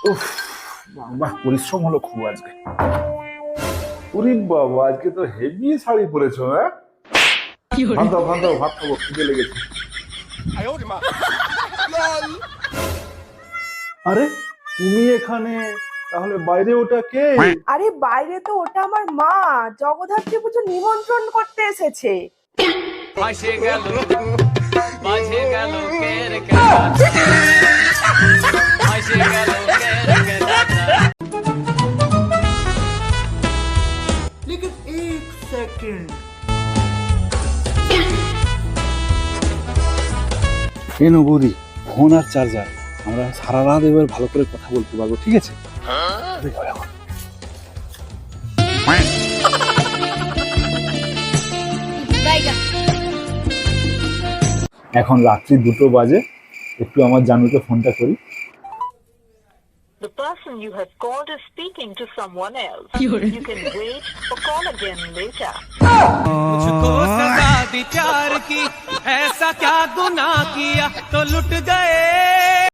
উফ বাহ পরিশ্রম হলো খুব আজকে। উরি বাবা আজকে তো হেভি শাড়ি পরেছো হ্যাঁ? ভাত দাও ভাত দাও ভাত খাব খিদে লেগেছে। আরে তুমি এখানে তাহলে বাইরে ওটা কে? আরে বাইরে তো ওটা আমার মা জগদ্ধাত্রী পুজো নিমন্ত্রণ করতে এসেছে। বাজে গেল বাজে গেল কের কের কেন বৌদি ফোন আর চার্জার আমরা সারা রাত এবার ভালো করে কথা বলতে পারব, ঠিক আছে। এখন রাত্রি দুটো বাজে। একটু আমার জানুকে ফোনটা করি। The person you have called is speaking to someone else. You can wait or call again later. मुझको सजा दी प्यार की ऐसा क्या गुनाह किया तो लुट गए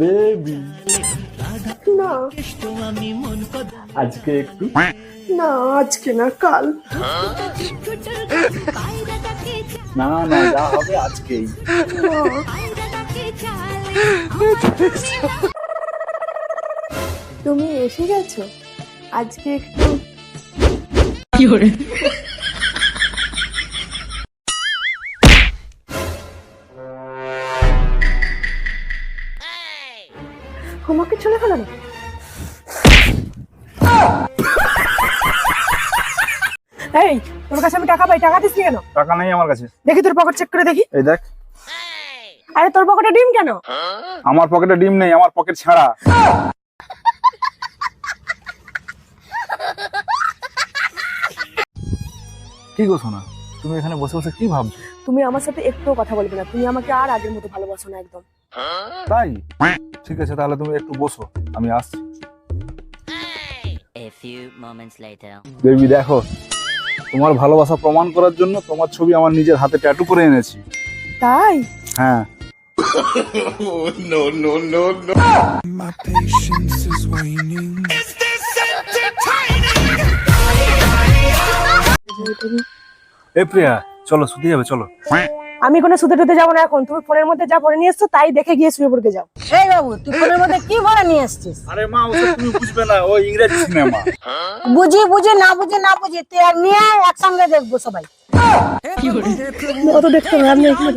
বেবি না আজকে একটু না আজকে না কাল না না যা হবে আজকেই তুমি এসে গেছো? আজকে একটু আমাকে চলে গেল না? এই তোর কাছে আমি টাকা পাই টাকা দিস নি কেন? টাকা নেই আমার কাছে। দেখি তোর পকেট চেক করে দেখি। এই দেখ। আরে তোর পকেটে ডিম কেন? আমার পকেটে ডিম নেই আমার পকেট ছাড়া। কি গো সোনা তুমি এখানে বসে বসে কি ভাবছ? তুমি আমার সাথে একটুও কথা বলবে না তুমি আমাকে আর আগের মতো ভালোবাসো না একদম। তাই? ঠিক আছে তাহলে তুমি একটু বসো আমি আসছি। A few moments later. Baby দেখো তোমার ভালোবাসা প্রমাণ করার জন্য তোমার ছবি আমার নিজের হাতে ট্যাটু করে এনেছি। তাই? হ্যাঁ। এ প্রিয়া চলো শুতে যাবে চলো। আমি কোনো সুতে টুতে যাব না এখন। তুমি ফোনের মধ্যে যা পরে নিয়ে এসছো তাই দেখে গিয়ে শুয়ে পড়কে যাও। এই বাবু তুই ফোনের মধ্যে কি ভরে নিয়ে এসছিস? আরে মা ওসব তুমি বুঝবে না ও ইংরেজি সিনেমা। বুঝি বুঝি না বুঝি না বুঝি তুই আর নিয়ে একসঙ্গে দেখব সবাই। অত দেখতে হবে আমি এখানে